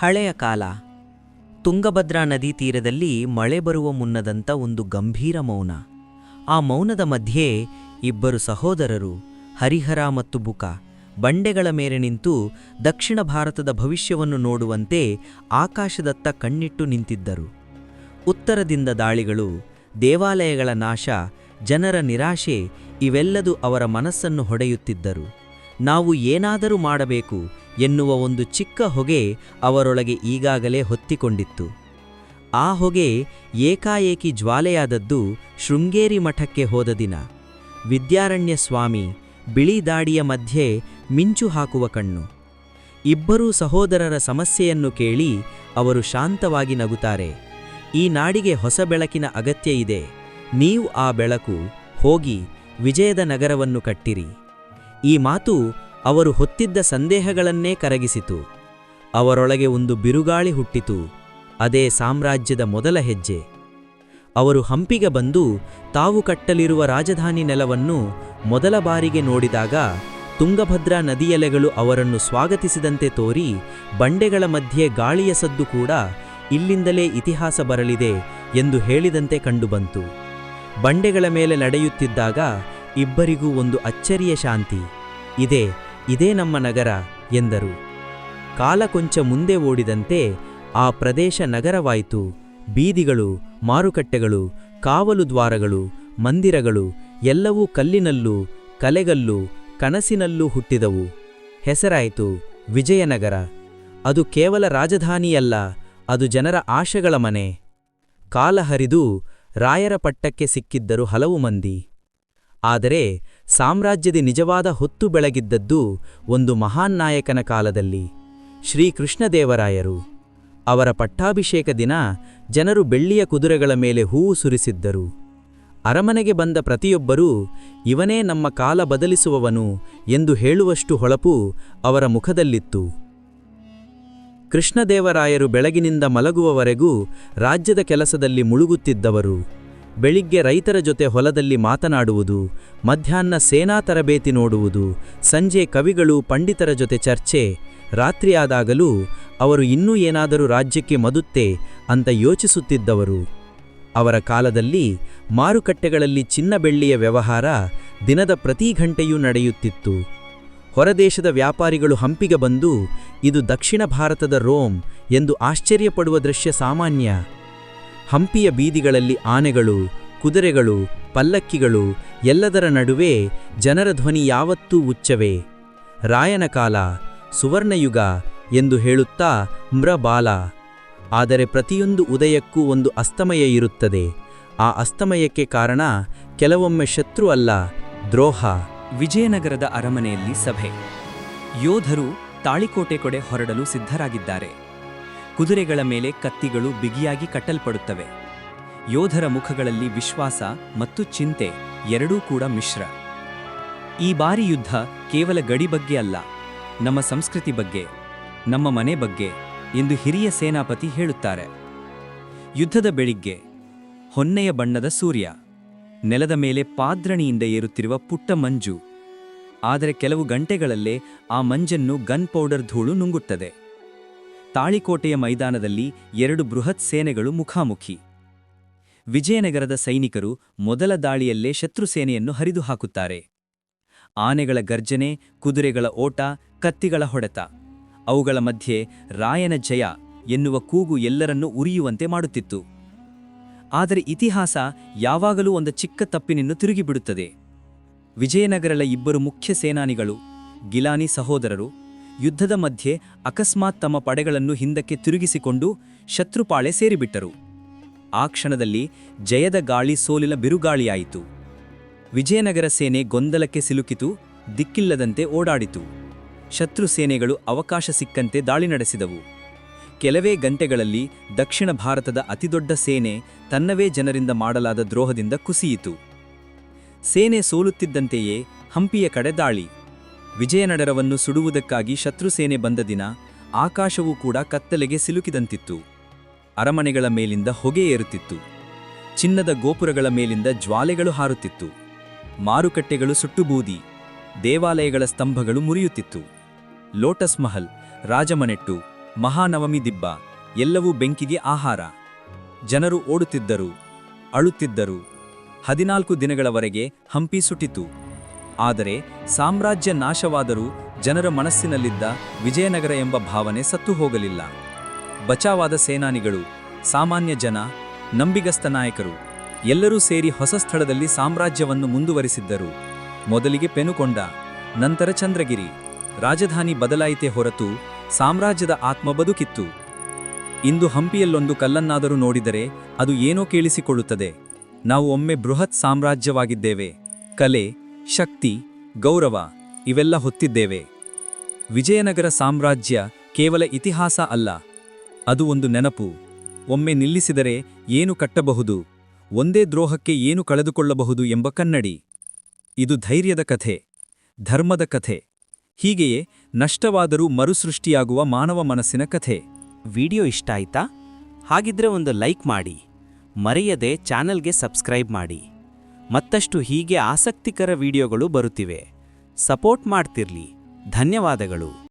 ಹಳೆಯ ಕಾಲ. ತುಂಗಭದ್ರಾ ನದಿ ತೀರದಲ್ಲಿ ಮಳೆ ಬರುವ ಮುನ್ನದಂತ ಒಂದು ಗಂಭೀರ ಮೌನ. ಆ ಮೌನದ ಮಧ್ಯೆ ಇಬ್ಬರು ಸಹೋದರರು, ಹರಿಹರ ಮತ್ತು ಬುಕ, ಬಂಡೆಗಳ ಮೇಲೆ ನಿಂತು ದಕ್ಷಿಣ ಭಾರತದ ಭವಿಷ್ಯವನ್ನು ನೋಡುವಂತೆ ಆಕಾಶದತ್ತ ಕಣ್ಣಿಟ್ಟು ನಿಂತಿದ್ದರು. ಉತ್ತರದಿಂದ ದಾಳಿಗಳು, ದೇವಾಲಯಗಳ ನಾಶ, ಜನರ ನಿರಾಶೆ ಇವೆಲ್ಲದೂ ಅವರ ಮನಸ್ಸನ್ನು ಹೊಡೆಯುತ್ತಿದ್ದರು. ನಾವು ಏನಾದರೂ ಮಾಡಬೇಕು ಎನ್ನುವ ಒಂದು ಚಿಕ್ಕ ಹೊಗೆ ಅವರೊಳಗೆ ಈಗಾಗಲೇ ಹೊತ್ತಿಕೊಂಡಿತ್ತು. ಆ ಹೊಗೆ ಏಕಾಏಕಿ ಜ್ವಾಲೆಯಾದದ್ದು ಶೃಂಗೇರಿ ಮಠಕ್ಕೆ ಹೋದ ದಿನ. ವಿದ್ಯಾರಣ್ಯ ಸ್ವಾಮಿ ಬಿಳಿ ದಾಡಿಯ ಮಧ್ಯೆ ಮಿಂಚು ಹಾಕುವ ಕಣ್ಣು. ಇಬ್ಬರೂ ಸಹೋದರರ ಸಮಸ್ಯೆಯನ್ನು ಕೇಳಿ ಅವರು ಶಾಂತವಾಗಿ ನಗುತ್ತಾರೆ. ಈ ನಾಡಿಗೆ ಹೊಸ ಬೆಳಕಿನ ಅಗತ್ಯ ಇದೆ. ನೀವು ಆ ಬೆಳಕು ಹೋಗಿ ವಿಜಯದ ನಗರವನ್ನು ಕಟ್ಟಿರಿ. ಈ ಮಾತು ಅವರು ಹೊತ್ತಿದ್ದ ಸಂದೇಹಗಳನ್ನೇ ಕರಗಿಸಿತು. ಅವರೊಳಗೆ ಒಂದು ಬಿರುಗಾಳಿ ಹುಟ್ಟಿತು. ಅದೇ ಸಾಮ್ರಾಜ್ಯದ ಮೊದಲ ಹೆಜ್ಜೆ. ಅವರು ಹಂಪಿಗೆ ಬಂದು ತಾವು ಕಟ್ಟಲಿರುವ ರಾಜಧಾನಿ ನೆಲವನ್ನು ಮೊದಲ ಬಾರಿಗೆ ನೋಡಿದಾಗ ತುಂಗಭದ್ರಾ ನದಿಯಲೆಗಳು ಅವರನ್ನು ಸ್ವಾಗತಿಸಿದಂತೆ ತೋರಿ ಬಂಡೆಗಳ ಮಧ್ಯೆ ಗಾಳಿಯ ಸದ್ದು ಕೂಡ ಇಲ್ಲಿಂದಲೇ ಇತಿಹಾಸ ಬರಲಿದೆ ಎಂದು ಹೇಳಿದಂತೆ ಕಂಡುಬಂತು. ಬಂಡೆಗಳ ಮೇಲೆ ನಡೆಯುತ್ತಿದ್ದಾಗ ಇಬ್ಬರಿಗೂ ಒಂದು ಅಚ್ಚರಿಯ ಶಾಂತಿ. ಇದೆ ಇದೇ ನಮ್ಮ ನಗರ ಎಂದರು. ಕಾಲ ಕೊಂಚ ಮುಂದೆ ಓಡಿದಂತೆ ಆ ಪ್ರದೇಶ ನಗರವಾಯಿತು. ಬೀದಿಗಳು, ಮಾರುಕಟ್ಟೆಗಳು, ಕಾವಲು ದ್ವಾರಗಳು, ಮಂದಿರಗಳು ಎಲ್ಲವೂ ಕಲ್ಲಿನಲ್ಲೂ, ಕಲೆಗಲ್ಲೂ, ಕನಸಿನಲ್ಲೂ ಹುಟ್ಟಿದವು. ಹೆಸರಾಯಿತು ವಿಜಯನಗರ. ಅದು ಕೇವಲ ರಾಜಧಾನಿಯಲ್ಲ, ಅದು ಜನರ ಆಶೆಗಳ ಮನೆ. ಕಾಲ ಹರಿದು ರಾಯರ ಪಟ್ಟಕ್ಕೆ ಸಿಕ್ಕಿದ್ದರು ಹಲವು ಮಂದಿ. ಆದರೆ ಸಾಮ್ರಾಜ್ಯದ ನಿಜವಾದ ಹೊತ್ತು ಬೆಳಗಿದ್ದದ್ದು ಒಂದು ಮಹಾನ್ ನಾಯಕನ ಕಾಲದಲ್ಲಿ ಶ್ರೀಕೃಷ್ಣದೇವರಾಯರು ಅವರ ಪಟ್ಟಾಭಿಷೇಕ ದಿನ ಜನರು ಬೆಳ್ಳಿಯ ಕುದುರೆಗಳ ಮೇಲೆ ಹೂವು ಸುರಿಸಿದ್ದರು. ಅರಮನೆಗೆ ಬಂದ ಪ್ರತಿಯೊಬ್ಬರೂ, ಇವನೇ ನಮ್ಮ ಕಾಲ ಬದಲಿಸುವವನು ಎಂದು ಹೇಳುವಷ್ಟು ಹೊಳಪು ಅವರ ಮುಖದಲ್ಲಿತ್ತು. ಕೃಷ್ಣದೇವರಾಯರು ಬೆಳಗಿನಿಂದ ಮಲಗುವವರೆಗೂ ರಾಜ್ಯದ ಕೆಲಸದಲ್ಲಿ ಮುಳುಗುತ್ತಿದ್ದವರು. ಬೆಳಿಗ್ಗೆ ರೈತರ ಜೊತೆ ಹೊಲದಲ್ಲಿ ಮಾತನಾಡುವುದು, ಮಧ್ಯಾಹ್ನ ಸೇನಾ ತರಬೇತಿ ನೋಡುವುದು, ಸಂಜೆ ಕವಿಗಳು ಪಂಡಿತರ ಜೊತೆ ಚರ್ಚೆ ರಾತ್ರಿಯಾದಾಗಲೂ ಅವರು ಇನ್ನೂ ಏನಾದರೂ ರಾಜ್ಯಕ್ಕೆ ಮದುತ್ತೆ ಅಂತ ಯೋಚಿಸುತ್ತಿದ್ದವರು. ಅವರ ಕಾಲದಲ್ಲಿ ಮಾರುಕಟ್ಟೆಗಳಲ್ಲಿ ಚಿನ್ನ ಬೆಳ್ಳಿಯ ವ್ಯವಹಾರ ದಿನದ ಪ್ರತಿ ಗಂಟೆಯೂ ನಡೆಯುತ್ತಿತ್ತು. ಹೊರದೇಶದ ವ್ಯಾಪಾರಿಗಳು ಹಂಪಿಗೆ ಬಂದು, ಇದು ದಕ್ಷಿಣ ಭಾರತದ ರೋಮ್ ಎಂದು ಆಶ್ಚರ್ಯಪಡುವ ದೃಶ್ಯ ಸಾಮಾನ್ಯ. ಹಂಪಿಯ ಬೀದಿಗಳಲ್ಲಿ ಆನೆಗಳು, ಕುದುರೆಗಳು, ಪಲ್ಲಕ್ಕಿಗಳು, ಎಲ್ಲದರ ನಡುವೆ ಜನರ ಧ್ವನಿ ಯಾವತ್ತೂ ಉಚ್ಚವೇ? ರಾಯನ ಕಾಲ, ಸುವರ್ಣಯುಗ ಎಂದು ಹೇಳುತ್ತಾ ಮ್ರಬಾಲ. ಆದರೆ ಪ್ರತಿಯೊಂದು ಉದಯಕ್ಕೂ ಒಂದು ಅಸ್ತಮಯ ಇರುತ್ತದೆ. ಆ ಅಸ್ತಮಯಕ್ಕೆ ಕಾರಣ ಕೆಲವೊಮ್ಮೆ ಶತ್ರು ಅಲ್ಲ, ದ್ರೋಹ. ವಿಜಯನಗರದ ಅರಮನೆಯಲ್ಲಿ ಸಭೆ. ಯೋಧರು ತಾಳಿಕೋಟೆ ಕೊಡೆ ಹೊರಡಲು ಸಿದ್ಧರಾಗಿದ್ದಾರೆ. ಕುದುರೆಗಳ ಮೇಲೆ ಕತ್ತಿಗಳು ಬಿಗಿಯಾಗಿ ಕಟ್ಟಲ್ಪಡುತ್ತವೆ. ಯೋಧರ ಮುಖಗಳಲ್ಲಿ ವಿಶ್ವಾಸ ಮತ್ತು ಚಿಂತೆ ಎರಡೂ ಕೂಡ ಮಿಶ್ರ. ಈ ಬಾರಿ ಯುದ್ಧ ಕೇವಲ ಗಡಿ ಬಗ್ಗೆ ಅಲ್ಲ, ನಮ್ಮ ಸಂಸ್ಕೃತಿ ಬಗ್ಗೆ, ನಮ್ಮ ಮನೆ ಬಗ್ಗೆ ಎಂದು ಹಿರಿಯ ಸೇನಾಪತಿ ಹೇಳುತ್ತಾರೆ. ಯುದ್ಧದ ಬೆಳಿಗ್ಗೆ, ಹೊನ್ನೆಯ ಬಣ್ಣದ ಸೂರ್ಯ, ನೆಲದ ಮೇಲೆ ಪಾದ್ರಣಿಯಿಂದ ಏರುತ್ತಿರುವ ಪುಟ್ಟ ಮಂಜು, ಆದರೆ ಕೆಲವು ಗಂಟೆಗಳಲ್ಲೇ ಆ ಮಂಜನ್ನು ಗನ್ ಪೌಡರ್ ಧೂಳು ನುಂಗುತ್ತದೆ. ತಾಳಿಕೋಟೆಯ ಮೈದಾನದಲ್ಲಿ ಎರಡು ಬೃಹತ್ ಸೇನೆಗಳು ಮುಖಾಮುಖಿ. ವಿಜಯನಗರದ ಸೈನಿಕರು ಮೊದಲ ದಾಳಿಯಲ್ಲೇ ಶತ್ರು ಸೇನೆಯನ್ನು ಹರಿದು ಹಾಕುತ್ತಾರೆ ಆನೆಗಳ ಗರ್ಜನೆ, ಕುದುರೆಗಳ ಓಟ, ಕತ್ತಿಗಳ ಹೊಡೆತ. ಅವುಗಳ ಮಧ್ಯೆ ರಾಯನ ಜಯ ಎನ್ನುವ ಕೂಗು ಎಲ್ಲರನ್ನೂ ಉರಿಯುವಂತೆ ಮಾಡುತ್ತಿತ್ತು. ಆದರೆ ಇತಿಹಾಸ ಯಾವಾಗಲೂ ಒಂದು ಚಿಕ್ಕ ತಪ್ಪಿನಿಂದ ತಿರುಗಿಬಿಡುತ್ತದೆ. ವಿಜಯನಗರದ ಇಬ್ಬರು ಮುಖ್ಯ ಸೇನಾನಿಗಳು, ಗಿಲಾನಿ ಸಹೋದರರು ಯುದ್ಧದ ಮಧ್ಯೆ ಅಕಸ್ಮಾತ್ ತಮ್ಮ ಪಡೆಗಳನ್ನು ಹಿಂದಕ್ಕೆ ತಿರುಗಿಸಿಕೊಂಡು ಶತ್ರುಪಾಳೆ ಸೇರಿಬಿಟ್ಟರು. ಆ ಕ್ಷಣದಲ್ಲಿ ಜಯದ ಗಾಳಿ ಸೋಲಿನ ಬಿರುಗಾಳಿಯಾಯಿತು. ವಿಜಯನಗರ ಸೇನೆ ಗೊಂದಲಕ್ಕೆ ಸಿಲುಕಿತು, ದಿಕ್ಕಿಲ್ಲದಂತೆ ಓಡಾಡಿತು. ಶತ್ರು ಸೇನೆಗಳು ಅವಕಾಶ ಸಿಕ್ಕಂತೆ ದಾಳಿ ನಡೆಸಿದವು. ಕೆಲವೇ ಗಂಟೆಗಳಲ್ಲಿ ದಕ್ಷಿಣ ಭಾರತದ ಅತಿದೊಡ್ಡ ಸೇನೆ ತನ್ನವೇ ಜನರಿಂದ ಮಾಡಲಾದ ದ್ರೋಹದಿಂದ ಕುಸಿಯಿತು. ಸೇನೆ ಸೋಲುತ್ತಿದ್ದಂತೆಯೇ ಹಂಪಿಯ ಕಡೆ ದಾಳಿ. ವಿಜಯನಗರವನ್ನು ಸುಡುವುದಕ್ಕಾಗಿ ಶತ್ರುಸೇನೆ ಬಂದ ದಿನ ಆಕಾಶವೂ ಕೂಡ ಕತ್ತಲೆಗೆ ಸಿಲುಕಿದಂತಿತ್ತು. ಅರಮನೆಗಳ ಮೇಲಿಂದ ಹೊಗೆ ಏರುತ್ತಿತ್ತು. ಚಿನ್ನದ ಗೋಪುರಗಳ ಮೇಲಿಂದ ಜ್ವಾಲೆಗಳು ಹಾರುತ್ತಿತ್ತು. ಮಾರುಕಟ್ಟೆಗಳು ಸುಟ್ಟುಬೂದಿ. ದೇವಾಲಯಗಳ ಸ್ತಂಭಗಳು ಮುರಿಯುತ್ತಿತ್ತು. ಲೋಟಸ್ ಮಹಲ್, ರಾಜಮನೆಟ್ಟು, ಮಹಾನವಮಿ ದಿಬ್ಬ, ಎಲ್ಲವೂ ಬೆಂಕಿಗೆ ಆಹಾರ. ಜನರು ಓಡುತ್ತಿದ್ದರು, ಅಳುತ್ತಿದ್ದರು. ಹದಿನಾಲ್ಕು ದಿನಗಳವರೆಗೆ ಹಂಪಿ ಸುಟ್ಟಿತು. ಆದರೆ ಸಾಮ್ರಾಜ್ಯ ನಾಶವಾದರೂ ಜನರ ಮನಸ್ಸಿನಲ್ಲಿದ್ದ ವಿಜಯನಗರ ಎಂಬ ಭಾವನೆ ಸತ್ತು ಹೋಗಲಿಲ್ಲ. ಬಚಾವಾದ ಸೇನಾನಿಗಳು, ಸಾಮಾನ್ಯ ಜನ, ನಂಬಿಗಸ್ತ ನಾಯಕರು, ಎಲ್ಲರೂ ಸೇರಿ ಹೊಸ ಸ್ಥಳದಲ್ಲಿ ಸಾಮ್ರಾಜ್ಯವನ್ನು ಮುಂದುವರಿಸಿದ್ದರು. ಮೊದಲಿಗೆ ಪೆನುಕೊಂಡ, ನಂತರ ಚಂದ್ರಗಿರಿ. ರಾಜಧಾನಿ ಬದಲಾಯಿತೆ ಹೊರತು ಸಾಮ್ರಾಜ್ಯದ ಆತ್ಮ ಬದುಕಿತ್ತು. ಇಂದು ಹಂಪಿಯಲ್ಲೊಂದು ಕಲ್ಲನ್ನಾದರೂ ನೋಡಿದರೆ ಅದು ಏನೋ ಕೇಳಿಸಿಕೊಳ್ಳುತ್ತದೆ. ನಾವು ಒಮ್ಮೆ ಬೃಹತ್ ಸಾಮ್ರಾಜ್ಯವಾಗಿದ್ದೇವೆ. ಕಲೆ ಶಕ್ತಿ, ಗೌರವ ಇವೆಲ್ಲ ಹೊತ್ತಿದ್ದೇವೆ. ವಿಜಯನಗರ ಸಾಮ್ರಾಜ್ಯ ಕೇವಲ ಇತಿಹಾಸ ಅಲ್ಲ, ಅದು ಒಂದು ನೆನಪು. ಒಮ್ಮೆ ನಿಲ್ಲಿಸಿದರೆ ಏನು ಕಟ್ಟಬಹುದು, ಒಂದೇ ದ್ರೋಹಕ್ಕೆ ಏನು ಕಳೆದುಕೊಳ್ಳಬಹುದು ಎಂಬ ಕನ್ನಡಿ. ಇದು ಧೈರ್ಯದ ಕಥೆ, ಧರ್ಮದ ಕಥೆ. ಹೀಗೆಯೇ ನಷ್ಟವಾದರೂ ಮರುಸೃಷ್ಟಿಯಾಗುವ ಮಾನವ ಮನಸ್ಸಿನ ಕಥೆ. ವಿಡಿಯೋ ಇಷ್ಟ ಆಯ್ತಾ? ಹಾಗಿದ್ರೆ ಒಂದು ಲೈಕ್ ಮಾಡಿ, ಮರೆಯದೆ ಚಾನಲ್ಗೆ ಸಬ್ಸ್ಕ್ರೈಬ್ ಮಾಡಿ. ಮತ್ತಷ್ಟು ಹೀಗೆ ಆಸಕ್ತಿಕರ ವಿಡಿಯೋಗಳು ಬರುತ್ತಿವೆ. ಸಪೋರ್ಟ್ ಮಾಡ್ತಿರ್ಲಿ. ಧನ್ಯವಾದಗಳು.